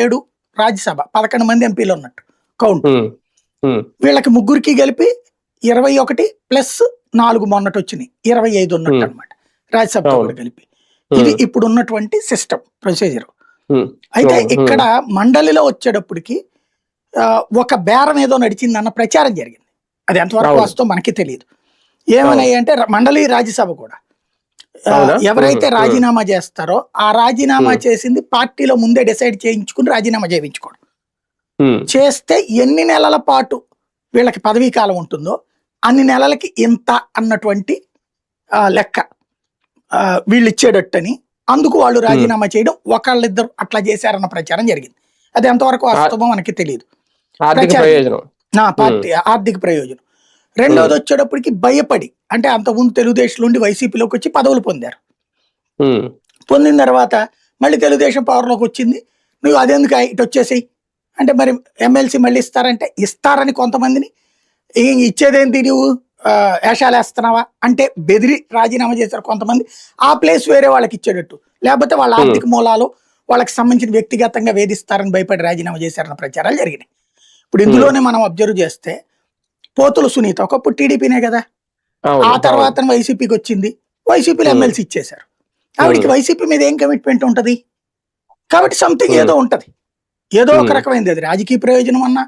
ఏడు రాజ్యసభ పదకొండు మంది ఎంపీలు ఉన్నట్టు కౌంట్. వీళ్ళకి ముగ్గురికి కలిపి ఇరవై ఒకటి ప్లస్ నాలుగు మొన్నటి వచ్చినాయి ఇరవై ఐదు ఉన్నట్టు. అనమాట రాజ్యసభ. కూడా కలిపి ఇది ఇప్పుడు ఉన్నటువంటి సిస్టమ్ ప్రొసీజర్ అయితే. ఇక్కడ మండలిలో వచ్చేటప్పటికి ఒక బేరం ఏదో నడిచిందన్న ప్రచారం జరిగింది. అది ఎంతవరకు. వాస్తవం మనకి తెలియదు. ఏమన్నాయి అంటే మండలి రాజ్యసభ కూడా? ఎవరైతే. రాజీనామా చేస్తారో ఆ రాజీనామా. చేసింది పార్టీలో ముందే డిసైడ్ చేయించుకుని రాజీనామా చేయించుకోవడం. చేస్తే ఎన్ని నెలల పాటు వీళ్ళకి పదవీ కాలం ఉంటుందో అన్ని నెలలకి ఇంత అన్నటువంటి ఆ, లెక్క. వీళ్ళు ఇచ్చేటట్టని అందుకు వాళ్ళు రాజీనామా చేయడం ఒకళ్ళిద్దరు అట్లా చేశారన్న ప్రచారం జరిగింది. అది ఎంతవరకు వాస్తవం మనకి తెలియదు పార్టీ ఆర్థిక ప్రయోజనం. రెండోది వచ్చేటప్పటికి భయపడి అంటే అంతకుముందు తెలుగుదేశం నుండి వైసీపీలోకి వచ్చి పదవులు పొందారు. పొందిన తర్వాత మళ్ళీ తెలుగుదేశం పవర్లోకి వచ్చింది నువ్వు అదెందుకు ఇటు వచ్చేసేయి? అంటే మరి ఎమ్మెల్సీ మళ్ళీ ఇస్తారంటే ఇస్తారని కొంతమందిని "ఏ, ఇచ్చేదేంటి నువ్వు వేషాలు వేస్తున్నావా? అంటే బెదిరి రాజీనామా చేశారు కొంతమంది. ఆ ప్లేస్ వేరే వాళ్ళకి ఇచ్చేటట్టు. లేకపోతే వాళ్ళ. ఆర్థిక మూలాలు వాళ్ళకి సంబంధించిన వ్యక్తిగతంగా వేధిస్తారని భయపడి రాజీనామా చేశారన్న ప్రచారాలు జరిగినాయి. ఇప్పుడు ఇందులోనే మనం అబ్జర్వ్ చేస్తే పోతులు సునీత ఒకప్పుడు టీడీపీనే కదా ఆ. తర్వాత వైసీపీకి వచ్చింది వైసీపీలో. ఎమ్మెల్సీ ఇచ్చేశారు ఆవిడకి. వైసీపీ మీద ఏం కమిట్మెంట్ ఉంటది కాబట్టి సంథింగ్. ఏదో ఉంటది ఏదో ఒక. రకమైనది అది రాజకీయ ప్రయోజనం అన్నా